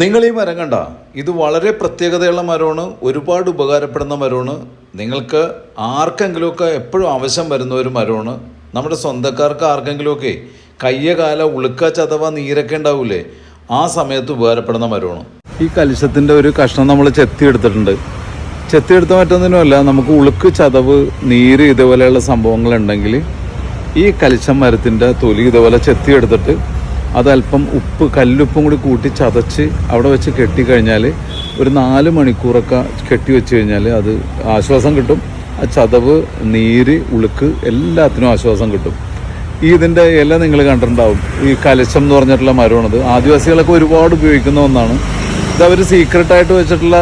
നിങ്ങൾ ഈ മരം കണ്ട? ഇത് വളരെ പ്രത്യേകതയുള്ള മരമാണ് ഒരുപാട് ഉപകാരപ്പെടുന്ന മരമാണ്. നിങ്ങൾക്ക് ആർക്കെങ്കിലുമൊക്കെ എപ്പോഴും ആവശ്യം വരുന്ന ഒരു മരമാണ്. നമ്മുടെ സ്വന്തക്കാർക്ക് ആർക്കെങ്കിലുമൊക്കെ കയ്യ കാല ഉളുക്ക ചതവ നീരൊക്കെ ഉണ്ടാവില്ലേ ആ സമയത്ത് ഉപകാരപ്പെടുന്ന മരമാണ്. ഈ കലുഷത്തിന്റെ ഒരു കഷ്ണം നമ്മൾ ചെത്തി എടുത്തിട്ടുണ്ട്. ചെത്തി എടുത്ത മറ്റൊന്നിനുമല്ല നമുക്ക് ഉളുക്ക് ചതവ് നീര് ഇതുപോലെയുള്ള സംഭവങ്ങളുണ്ടെങ്കിൽ ഈ കലിശം മരത്തിന്റെ തൊലി ഇതുപോലെ ചെത്തിയെടുത്തിട്ട് അതല്പം ഉപ്പ് കല്ലുപ്പും കൂടി കൂട്ടി ചതച്ച് അവിടെ വെച്ച് കെട്ടിക്കഴിഞ്ഞാൽ ഒരു നാല് മണിക്കൂറൊക്കെ കെട്ടി വെച്ച് കഴിഞ്ഞാൽ അത് ആശ്വാസം കിട്ടും. ആ ചതവ് നീര് ഉളുക്ക് എല്ലാത്തിനും ആശ്വാസം കിട്ടും. ഈ ഇതിന്റെ ഇല നിങ്ങൾ കണ്ടിട്ടുണ്ടാവും. ഈ കലശം എന്ന് പറഞ്ഞിട്ടുള്ള മരമാണത്. ആദിവാസികളൊക്കെ ഒരുപാട് ഉപയോഗിക്കുന്ന ഒന്നാണ്. ഇത് അവർ സീക്രട്ടായിട്ട് വെച്ചിട്ടുള്ള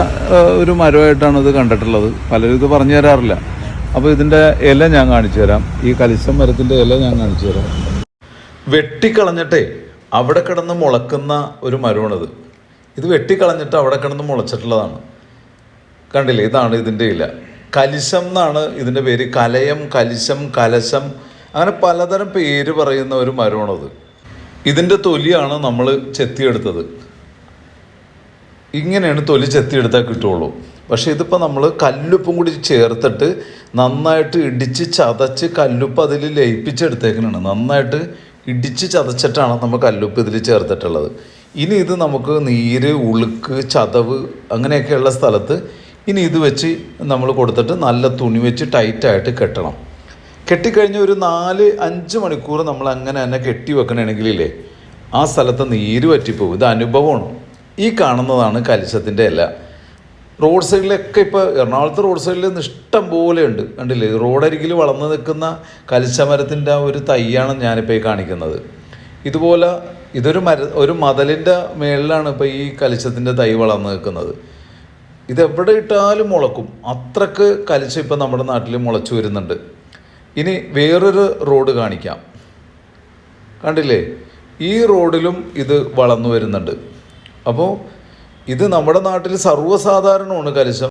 ഒരു മരമായിട്ടാണ് ഇത് കണ്ടിട്ടുള്ളത്. പലരും ഇത് പറഞ്ഞു തരാറില്ല. അപ്പോൾ ഇതിന്റെ ഇല ഞാൻ കാണിച്ചു തരാം. ഈ കലിശം മരത്തിന്റെ ഇല ഞാൻ കാണിച്ചു തരാം. വെട്ടിക്കളഞ്ഞിട്ടേ അവിടെ കിടന്ന് മുളക്കുന്ന ഒരു മരമാണിത് ഇത് വെട്ടിക്കളഞ്ഞിട്ട് അവിടെ കിടന്ന് മുളച്ചിട്ടുള്ളതാണ്. കണ്ടില്ലേ? ഇതാണ് ഇതിന്റെ ഇല. കലിശം എന്നാണ് ഇതിന്റെ പേര്. കലയം കലിശം കലശം. അങ്ങനെ പലതരം പേര് പറയുന്ന ഒരു മരമാണത് ഇതിന്റെ തൊലിയാണ് നമ്മൾ ചെത്തിയെടുത്തത്. ഇങ്ങനെയാണ് തൊലി ചെത്തിയെടുത്താൽ കിട്ടുള്ളൂ പക്ഷേ ഇതിപ്പോൾ നമ്മൾ കല്ലുപ്പും കൂടി ചേർത്തിട്ട് നന്നായിട്ട് ഇടിച്ച് ചതച്ച് കല്ലുപ്പ് അതിൽ ലയിപ്പിച്ചെടുത്തേക്കണാണ് നന്നായിട്ട് ഇടിച്ച് ചതച്ചിട്ടാണ് നമ്മൾ കല്ലുപ്പ് ഇതിൽ ചേർത്തിട്ടുള്ളത്. ഇനി ഇത് നമുക്ക് നീര് ഉളുക്ക് ചതവ് അങ്ങനെയൊക്കെയുള്ള സ്ഥലത്ത് ഇനി ഇത് വെച്ച് നമ്മൾ കൊടുത്തിട്ട് നല്ല തുണി വെച്ച് ടൈറ്റായിട്ട് കെട്ടണം. കെട്ടിക്കഴിഞ്ഞ് ഒരു നാല് അഞ്ച് മണിക്കൂർ നമ്മൾ അങ്ങനെ തന്നെ കെട്ടി വെക്കണമെങ്കിലേ ആ സ്ഥലത്ത് നീര് പറ്റിപ്പോകും ഇത് അനുഭവമാണ്. ഈ കാണുന്നതാണ് കലിശത്തിന്റെ ഇല. റോഡ് സൈഡിലൊക്കെ ഇപ്പോൾ എറണാകുളത്ത് റോഡ് സൈഡിൽ ഇഷ്ടം പോലെ ഉണ്ട്. കണ്ടില്ലേ? റോഡരികിൽ വളർന്നു നിൽക്കുന്ന കലിശമരത്തിന്റെ ആ ഒരു തൈയാണ് ഞാനിപ്പോൾ ഈ കാണിക്കുന്നത്. ഇതുപോലെ ഇതൊരു മര ഒരു മതലിന്റെ മേളിലാണ് ഇപ്പോൾ ഈ കലിശത്തിന്റെ തൈ വളർന്നു നിൽക്കുന്നത്. ഇതെവിടെ ഇട്ടാലും മുളക്കും. അത്രയ്ക്ക് കലിച്ച ഇപ്പം നമ്മുടെ നാട്ടിൽ മുളച്ചു വരുന്നുണ്ട്. ഇനി വേറൊരു റോഡ് കാണിക്കാം. കണ്ടില്ലേ? ഈ റോഡിലും ഇത് വളർന്നു വരുന്നുണ്ട്. അപ്പോൾ ഇത് നമ്മുടെ നാട്ടിൽ സർവസാധാരണമാണ് കലിശം.